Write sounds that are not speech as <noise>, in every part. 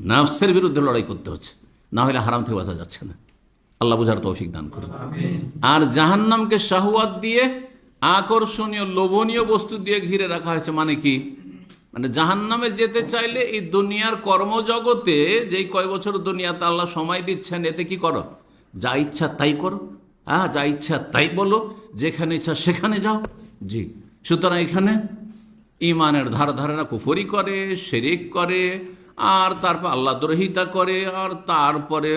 নাফসের বিরুদ্ধে লড়াই করতে হচ্ছে। না হলে হারাম থেকে বাঁচা যাচ্ছে না। আল্লাহ বুঝার তৌফিক দান করুন। আর জাহান্নামকে শাহওয়াত দিয়ে, আকর্ষণীয়, লোভনীয় বস্তু দিয়ে ঘিরে রাখা হয়েছে মানে কি? মানে জাহান্নামে যেতে চাইলে এই দুনিয়ার কর্মজগতে যেই কয় বছর দুনিয়াতে আল্লাহ সময় দিচ্ছেন, এতে কি করো? যা ইচ্ছা তাই করো। হ্যাঁ যা ইচ্ছা তাই বলো। যেখানে ইচ্ছা সেখানে যাও। জি। সুতরাং এখানে ইমানের ধার ধারে না কুফরি করে, শেরিক করে আর তারপর আল্লাহ দ্রোহিতা করে, আর তারপরে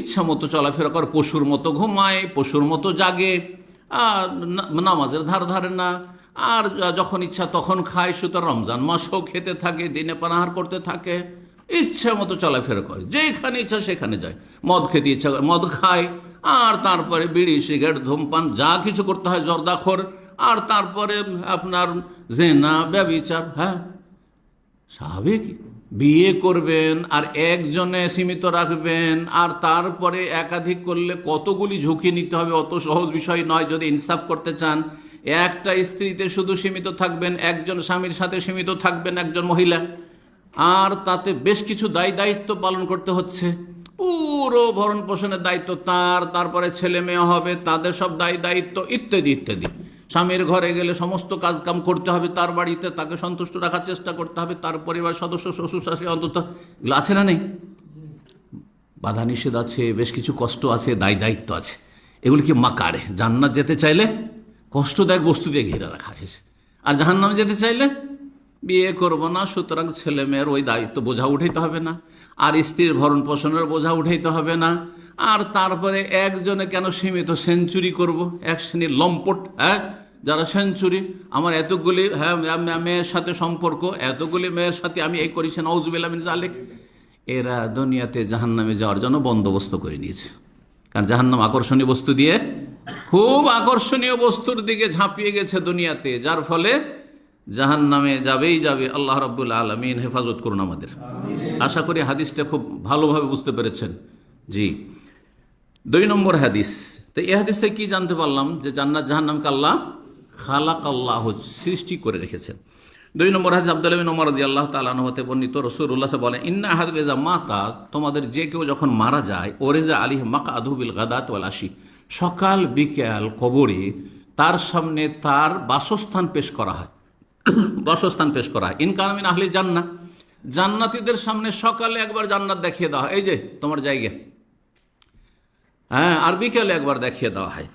ইচ্ছা মতো চলাফেরা করে, পশুর মতো ঘুমায়, পশুর মতো জাগে নামাজের ধার ধারে না, আর যখন ইচ্ছা তখন খায়, সুতরাং রমজান মাসও খেতে থাকে, দিনে পানাহার করতে থাকে, ইচ্ছা মতো চলাফেরা করে যেখানে ইচ্ছা সেখানে যায়, মদ খেতে ইচ্ছা করে, মদ খায়, আর তারপরে বিড়ি, সিগারেট, ধূমপান, যা কিছু করতে হয়, জর্দাখর, আর তারপরে আপনার জেনা, ব্যবিচার হ্যাঁ স্বাভাবিক? বিয়ে করবেন আর একজনে সীমিত রাখবেন আর তারপরে একাধিক করলে কতগুলি ঝুঁকি নিতে হবে অত সহজ বিষয় নয় যদি ইনসাফ করতে চান। একটা স্ত্রীতে শুধু সীমিত থাকবেন, একজন স্বামীর সাথে সীমিত থাকবেন একজন মহিলা। আর তাতে বেশ কিছু দায় দায়িত্ব পালন করতে হচ্ছে। পুরো ভরণ পোষণের দায়িত্ব তার, তারপরে ছেলে মেয়ে হবে, তাদের সব দায় দায়িত্ব ইত্যাদি ইত্যাদি। স্বামীর ঘরে গেলে সমস্ত কাজকাম করতে হবে তার বাড়িতে, তাকে সন্তুষ্ট রাখার চেষ্টা করতে হবে, তার পরিবার সদস্য, শ্বশুর শাশুড়ি, অন্তত, এগুলো আছে না নেই? বাধা নিষেধ আছে, বেশ কিছু কষ্ট আছে, দায় দায়িত্ব আছে। এগুলি কি মাকারে? জান্নাত যেতে চাইলে কষ্টদায়ক বস্তু দিয়ে ঘিরে রাখা হয়েছে। আর জাহান্নামে যেতে চাইলে বিয়ে করব না, সুতরাং ছেলে মেয়ের ওই দায়িত্ব বোঝা উঠাইতে হবে না। আর স্ত্রীর ভরণ পোষণের বোঝা উঠাইতে হবে না। আর তারপরে একজনে কেন সীমিত সেঞ্চুরি করব? এক শ্রেণির লম্পট হ্যাঁ? যারা সেঞ্চুরি, আমার এতগুলি হ্যাঁ মেয়ের সাথে সম্পর্ক, এতগুলি মেয়ের সাথে আমি এই করেছি নওজুবিল্লামিন জালেক এরা দুনিয়াতে জাহান্নামে যাওয়ার জন্য বন্দোবস্ত করে নিয়েছে। কারণ জাহান্নাম আকর্ষণীয় বস্তু দিয়ে, খুব আকর্ষণীয় বস্তুর দিকে ঝাঁপিয়ে গেছে দুনিয়াতে, যার ফলে জাহান্নামে যাবেই যাবে। আল্লাহ রব্বুল আলমিন হেফাজত করুন আমাদের। আশা করি হাদিসটা খুব ভালোভাবে বুঝতে পেরেছেন। জি। দুই নম্বর হাদিস। তো এই হাদিস থেকে কি জানতে পারলাম? যে জান্নাত জাহান্নামকে আল্লাহ খালাক আল্লাহ সৃষ্টি করে রেখেছেন। দুই নম্বর হাদিস আব্দুল্লাহ ওমর রাদিয়াল্লাহু তাআলা আনহু হতে বর্ণিত সাল্লাল্লাহু আলাইহি বলেন, ইন্না আহাদ ইজা মাতা তোমাদের যে কেউ যখন মারা যায়, ওরেজা আলিহ মাকআদহু বিল গাদাত ওয়াল আশি। সকাল বিকাল কবরে তার সামনে তার বাসস্থান পেশ করা হয়। বাসস্থান পেশ করা হয়। ইনকামিন আহলি জান্নাত জান্নাতীদের সামনে সকালে একবার জান্নাত দেখিয়ে দেওয়া হয়। এই যে, তোমার জায়গা। হ্যাঁ আর বিকেলে একবার দেখিয়ে দেওয়া হয়।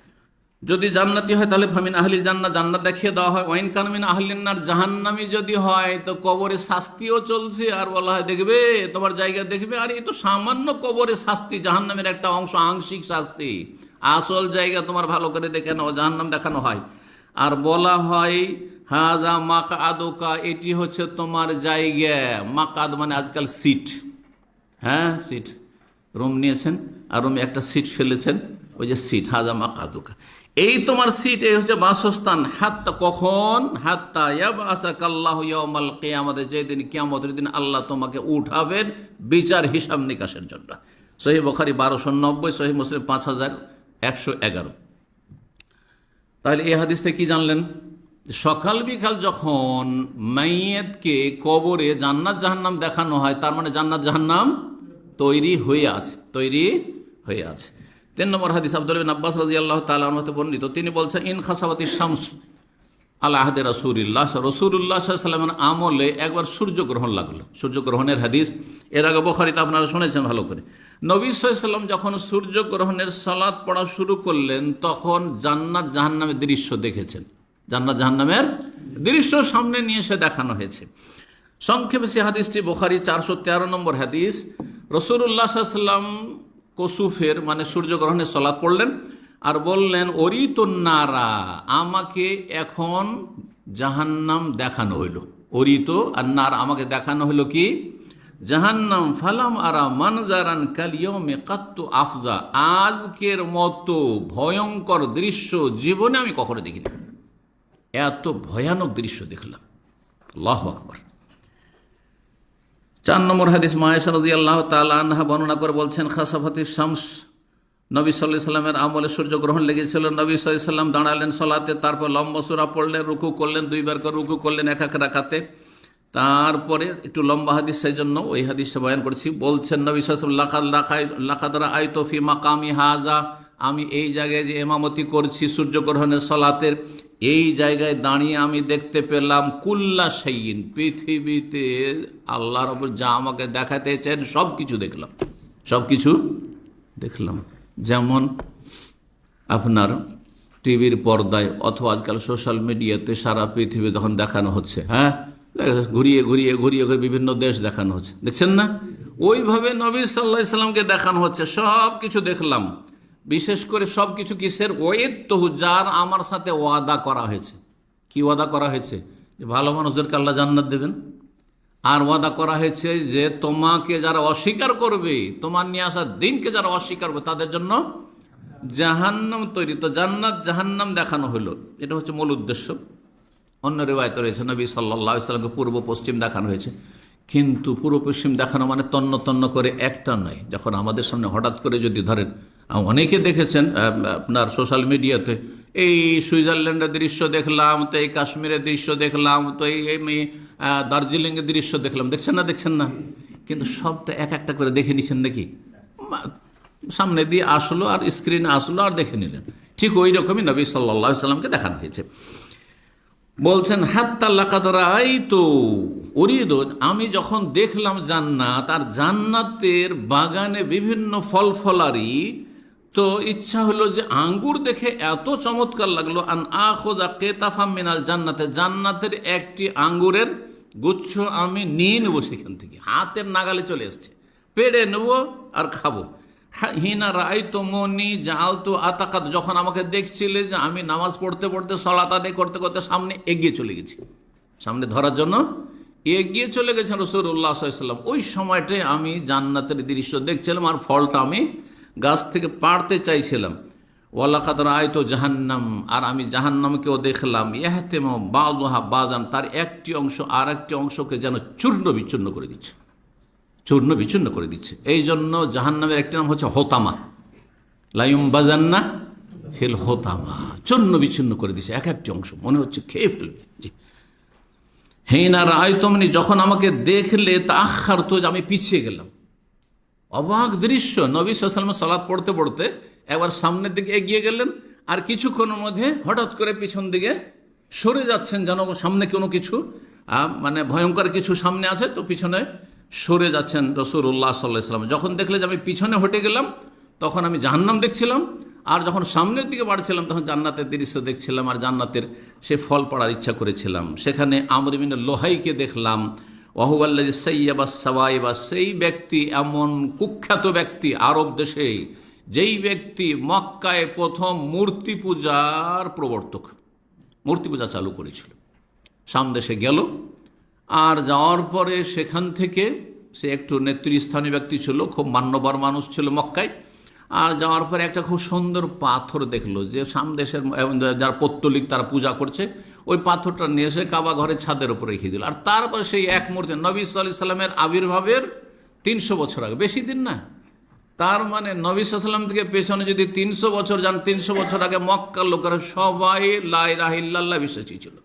যদি জান্নাতি হয়, তাহলে ফামিন আহলিল জান্নাত জান্নাত দেখিয়ে দেওয়া হয়। ওয়াইন কানমিন আহলিনার জাহান্নামি যদি হয়, তো কবরে শাস্তিও চলছে। আর বলা হয়, দেখবে, তোমার জায়গা দেখবে, আর এই তো সামান্য কবরে শাস্তি, জাহান্নামের একটা অংশ, আংশিক শাস্তি। আসল জায়গা তোমার ভালো করে দেখে নাও, জাহান্নাম দেখানো হয়। আর বলা হয়, হাজা মাকা আদোকা এটি হচ্ছে তোমার জায়গা। মাকাদ মানে আজকাল সিট। হ্যাঁ সিট। রুম নিয়েছেন আর রুমে একটা সিট ফেলেছেন, ওই যে সিট, হাজা মাকাদুকা এই তোমার সিট, এই হচ্ছে বাসস্থান। হাত্তা কখন? হাত্তা ইয়াবাসা কাল্লাহ ইয়াউমাল কিয়ামতে, যেদিন কিয়ামতের দিন আল্লাহ তোমাকে উঠাবেন বিচার হিসাব নিকাশের জন্য। সহি বখারি বারোশো নব্বই, সহি মুসলিম পাঁচ হাজার একশো এগারো। তাহলে এই হাদিস থেকে কি জানলেন? সকাল বিকাল যখন মাইয়েতকে কবরে জান্নাত জাহান্নাম দেখানো হয়, তার মানে জান্নাত জাহান্নাম তৈরি হয়ে আছে, তৈরি হয়ে আছে। তিন নম্বর হাদিস, আব্দুল আব্বাস রাজি আল্লাহ তালাহতে বর্ণিত, তিনি বলছেন, ইন খাসাবাতি শামস আল্লাহ রসুল্লাহ রসুল্লাহ আমলে একবার সূর্যগ্রহণ লাগল। সূর্যগ্রহণের হাদিস, এর আগে বখারিতে আপনারা শুনেছেন ভালো করে। নবী সাল্লাম যখন সূর্যগ্রহণের সালাদ পড়া শুরু করলেন, তখন জান্নাত জাহান্নামের দৃশ্য দেখেছেন। জান্নাত জাহান্নামের দৃশ্য সামনে নিয়ে এসে দেখানো হয়েছে। সংক্ষেপে সে হাদিসটি বোখারি চারশো তেরো নম্বর হাদিস রসুল্লাহ সাল্লাম কসুফের মানে সূর্যগ্রহণের সলাদ পড়লেন আর বললেন অরিত নারা আমাকে এখন জাহান্নাম দেখানো হইল। অরিত আর নার আমাকে দেখানো হইল কি? জাহান্নাম ফালাম আরা মানজারান কালিয়মে কাত্তু আফজা। আজকের মতো ভয়ঙ্কর দৃশ্য জীবনে আমি কখনো দেখিনি। এত ভয়ানক দৃশ্য দেখলাম। আল্লাহ আকবর। চার নম্বর হাদিস, মায়েশা রাজি আল্লাহ তালা বর্ণনা করে বলছেন, খাসাফাতি শামস, নবী সাল্লাহ সাল্লামের আমলে সূর্যগ্রহণ লেগেছিল। নবী সাল্লাম দাঁড়ালেন সলাতে, তারপর লম্বা সুরা পড়লেন, রুকু করলেন, দুইবার করে রুকু করলেন এক এক রাখাতে তারপরে একটু লম্বা হাদিস সেই জন্য ওই হাদিসটা বয়ান করছি। বলছেন নবী লাকাদরা আই তফি মাকামি হাজা আমি এই জায়গায় যে এমামতি করছি সূর্যগ্রহণের সলাতের এই জায়গায় দাঁড়িয়ে আমি দেখতে পেলাম কুল্লা সেইন পৃথিবীতে আল্লাহ রব যা আমাকে দেখাতে চান সব কিছু দেখলাম। সব কিছু দেখলাম। যেমন আপনার টিভির পর্দায় অথবা আজকাল সোশ্যাল মিডিয়াতে সারা পৃথিবী তখন দেখানো হচ্ছে হ্যাঁ? ঘুরিয়ে ঘুরিয়ে ঘুরিয়ে ঘুরিয়ে বিভিন্ন দেশ দেখানো হচ্ছে। দেখছেন না? ওইভাবে নবী সাল্লাহ সাল্লামকে দেখানো হচ্ছে সব কিছু দেখলাম। বিশেষ করে সব কিছু কিসের ওয়েদ তহু যার আমার সাথে ওয়াদা করা হয়েছে। কি ওয়াদা করা হয়েছে? যে ভালো মানুষদেরকে আল্লাহ জান্নাত দেবেন। আর ওয়াদা করা হয়েছে যে তোমাকে যারা অস্বীকার করবে, তোমার নিয়ে আসা দিনকে যারা অস্বীকার করবে, তাদের জন্য জাহান্নাম তৈরি। তো জান্নাত জাহান্নাম দেখানো হলো। এটা হচ্ছে মূল উদ্দেশ্য। অন্য রেওয়ায়ত রয়েছে, নবী সাল্লাহ সাল্লামকে পূর্ব পশ্চিম দেখানো হয়েছে। কিন্তু পূর্ব পশ্চিম দেখানো মানে তন্ন তন্ন করে একটা নয়। যখন আমাদের সামনে হঠাৎ করে যদি ধরেন অনেকে দেখেছেন আপনার সোশ্যাল মিডিয়াতে এই সুইজারল্যান্ডের দৃশ্য দেখলাম, তো এই কাশ্মীরের দৃশ্য দেখলাম, তো এই দার্জিলিংয়ের দৃশ্য দেখলাম। দেখছেন না দেখছেন না? কিন্তু সব তো এক একটা করে দেখে নিছেন নাকি? সামনে দিয়ে আসলো আর স্ক্রিনে আসলো আর দেখে নিলেন। ঠিক ওই রকমই নবী সাল্লা সাল্লামকে দেখানো হয়েছে। বলছেন তো আমি যখন দেখলাম জান্নাত, আর জান্নাতের বাগানে বিভিন্ন ফল ফলারি তো ইচ্ছা হলো যে আঙ্গুর দেখে এত চমৎকার লাগল, আন আখোদা কেতাফা মিনাল জান্নাতে, জান্নাতের একটি আঙ্গুরের গুচ্ছ আমি নিয়ে নেব সেখান থেকে, হাতের নাগালে চলে এসছে। পেড়ে নেব আর খাব। হিনা রায় তো মনি যাও তো আতাকাত, যখন আমাকে দেখছিলে যে আমি নামাজ পড়তে পড়তে, সলাত আদায় করতে করতে সামনে এগিয়ে চলে গেছি। সামনে ধরার জন্য এগিয়ে চলে গেছেন রসুল্লাহ সাল্লাম ওই সময়টায় আমি জান্নাতের দৃশ্য দেখছিলাম আর ফলটা আমি গাছ থেকে পাড়তে চাইছিলাম। ওয়ালাকাত রায় তো জাহান্নাম, আর আমি জাহান্নামকেও দেখলাম। ইহাতেম বাজহা বাজান তার একটি অংশ আর একটি অংশকে যেন চূর্ণ বিচ্ছিন্ন করে দিচ্ছে। চূর্ণ বিচ্ছিন্ন করে দিচ্ছে। এই জন্য জাহান্নামের একটি নাম হচ্ছে হোতামা। লাইম বাজান্না ফেল হোতামা, চূর্ণ বিচ্ছিন্ন করে দিচ্ছে এক একটি অংশ। মনে হচ্ছে খেয়ে ফেলবে। জি। হেইনার আয়তমনি যখন আমাকে দেখলে তা আখার তো আমি পিছিয়ে গেলাম। অবাক দৃশ্য। নবী সালাম সালাদ পড়তে পড়তে একবার সামনের দিকে এগিয়ে গেলেন আর কিছুক্ষণের মধ্যে হঠাৎ করে পিছন দিকে সরে যাচ্ছেন যেন সামনে কোনো কিছু মানে ভয়ঙ্কর কিছু সামনে আছে, তো পিছনে সরে যাচ্ছেন রসুল্লাহ সাল্লাহ সাল্লাম যখন দেখলে যে আমি পিছনে হটে গেলাম, তখন আমি জাহান্নাম দেখছিলাম, আর যখন সামনের দিকে বাড়ছিলাম, তখন জান্নাতের দৃশ্য দেখছিলাম আর জান্নাতের সে ফল পড়ার ইচ্ছা করেছিলাম। সেখানে আমরিমিন লোহাইকে দেখলাম ওহুয়াল্লা সৈয়াবা সাবাইবা সেই ব্যক্তি এমন কুখ্যাত ব্যক্তি আরব দেশে, যেই ব্যক্তি মক্কায় প্রথম মূর্তি পূজার প্রবর্তক, মূর্তি পূজা চালু করেছিল। সামদেশে গেল, আর যাওয়ার পরে সেখান থেকে সে একটু নেতৃস্থানীয় ব্যক্তি ছিল, খুব মান্যবর মানুষ ছিল মক্কায়, আর যাওয়ার পরে একটা খুব সুন্দর পাথর দেখল, যে সামদেশের যারা পত্তলিক তারা পূজা করছে ওই পাথরটা নিয়ে এসে কাবা ঘরে ছাদের উপর রেখে দিল। আর তারপরে সেই এক মুহূর্তে নবী সাল্লাহ সাল্লামের আবির্ভাবের তিনশো বছর আগে, বেশি দিন না। তার মানে নবী সাল্লাম থেকে পেছনে যদি তিনশো বছর যান, তিনশো বছর আগে মক্কার লোকেরা সবাই লাই রাহিল্লাহ বিশ্বাসী ছিল।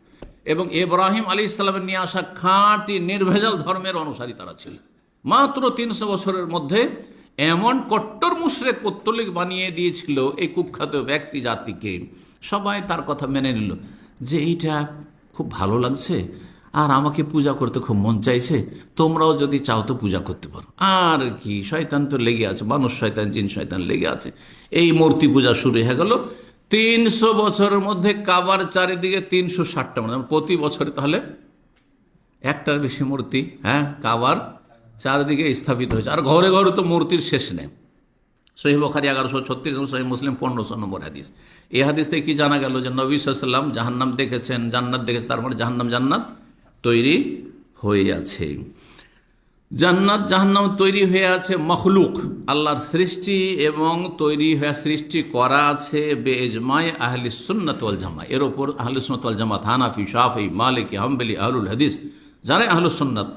এবং এব্রাহিম আলী ইসলামের নিয়ে আসা খাঁটি, নির্ভেজাল ধর্মের অনুসারী তারা ছিল। মাত্র তিনশো বছরের মধ্যে এমন কট্টর মুশরেক পত্তলিক বানিয়ে দিয়েছিল এই কুখ্যাত ব্যক্তি জাতিকে। সবাই তার কথা মেনে নিল। যে এইটা খুব ভালো লাগছে, আর আমাকে পূজা করতে খুব মন চাইছে, তোমরাও যদি চাও তো পূজা করতে পারো। আর কি, শয়তান তো লেগে আছে, মানুষ শয়তান, জিন শয়তান লেগে আছে। এই মূর্তি পূজা শুরু হয়ে গেল। তিনশো বছরের মধ্যে কাবার চারিদিকে তিনশো ষাটটা মানে প্রতি বছরে তাহলে একটার বেশি মূর্তি হ্যাঁ কাবার চারিদিকে স্থাপিত হয়েছে। আর ঘরে ঘরে তো মূর্তির শেষ নেই। সহি বখারি এগারোশো ছত্রিশ সহি মুসলিম পনেরোশো নম্বর হাদিস। এই হাদিস থেকে কি জানা গেল যে নবী সাল্লাম জাহান্নাম দেখেছেন, জান্নাত দেখেছেন তারপরে জাহান্নাম জান্নাত তৈরি হয়ে আছে। জান্নাত জাহান্নাম তৈরি হয়ে আছে মখলুক, আল্লাহর সৃষ্টি এবং তৈরি হয়ে সৃষ্টি করা আছে বেজমাই আহলি সুন্নতল জামা এর ওপর আহলি সুন্নতল জামাত, হানাফি, শাফি, মালিক, হাম্বেলি, আহলুল হাদিস যারা আহলু সুন্নত,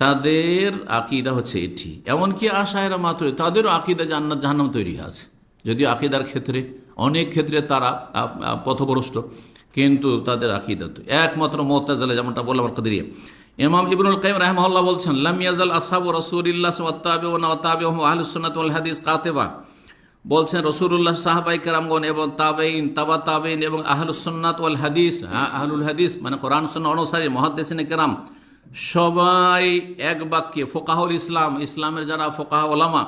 তাদের আকিদা হচ্ছে এটি। এমনকি আশায়রা মাত্র তাদেরও আকিদা জান্নাত জাহান্নাম তৈরি আছে। যদিও আকিদার ক্ষেত্রে অনেক ক্ষেত্রে তারা পথভ্রষ্ট, কিন্তু তাদের আকিদা তো। একমাত্র মোতাজালে যেমনটা বললাম কাদিরিয়া। ইমাম ইবনুল কাইম রাহমাহুল্লাহ বলছেন, লাম ইয়াজাল আসহাবু রাসূলিল্লাহ আহলুস সুন্নাত ওয়াল হাদিস কাতিবা। বলছেন রসুল্লাহ সাহাবাই কারামগণ এবং তাবেইন তাবা তাবেইন এবং আহলুস সুন্নাত ওয়াল হাদিস হ্যাঁ আহলুল হাদিস মানে কোরআন সুন্নাহ অনুসারী, মহাদ্দেসিনে কেরাম, সবাই এক বাক্যে, ফোকাহুল ইসলাম, ইসলামের যারা ফোকাহ ওলামা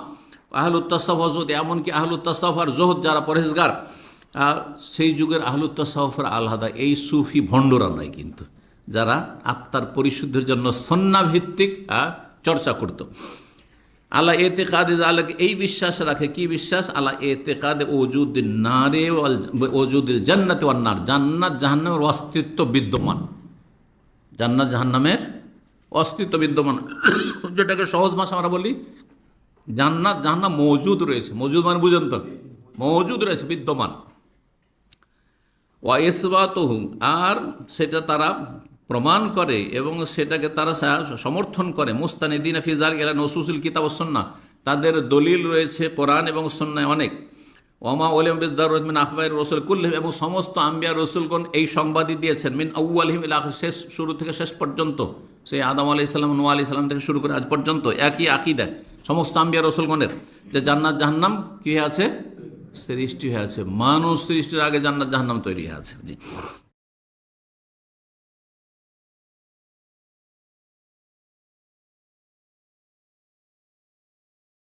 আহলুত তসফ হজরত এমনকি আহলুত তসফ আর জোহদ যারা পরেজগার আহ, সেই যুগের আহলুত তসফের আলহাদা এই সুফি ভণ্ডরা নয় কিন্তু যারা আত্মার পরিশুদ্ধের জন্য সন্নাভিত্তিক চর্চা করত। আল্লাহ এতে কাদে আল্লাহকে এই বিশ্বাস রাখে। কি বিশ্বাস? আল্লাহ এতে কাদে ওজুদ নারে ওজুদ জান্নাতে নার। জান্নাত জাহান্নামের অস্তিত্ব বিদ্যমান। জান্নাত জাহান্নামের অস্তিত্ব বিদ্যমান। <coughs> যেটাকে সহজ ভাষা আমরা বলি জান্নাত, জাহান্নাম মজুদ রয়েছে। মজুদ মানে বুঝেন তো? মজুদ রয়েছে, বিদ্যমান। ওয়াইসবাতহু আর সেটা তারা প্রমাণ করে এবং সেটাকে তারা সমর্থন করে। মুস্তানিদিন ফিজার এলা নসুসুল কিতাব সন্না তাদের দলিল রয়েছে কোরআন এবং সন্ন্যায় অনেক। ওমা ওলিম বিদ্দার মিন আখবাই রসুল কুল্লিম এবং সমস্ত আম্বিয়া রসুলগণ এই সংবাদই দিয়েছেন মিন আউআলহিম ইলা আখির, শেষ শুরু থেকে শেষ পর্যন্ত। সেই আদম আলি ইসলাম নোয়া আলি ইসলাম থেকে শুরু করে আজ পর্যন্ত একই আকিদা। সমস্ত আম্বিয়া রসুলগণের, যে জান্নাত জাহান্নাম কী হয়ে আছে? সৃষ্টি হয়ে আছে। মানুষ সৃষ্টির আগে জান্নাত জাহান্নাম তৈরি হয়ে আছে। জি।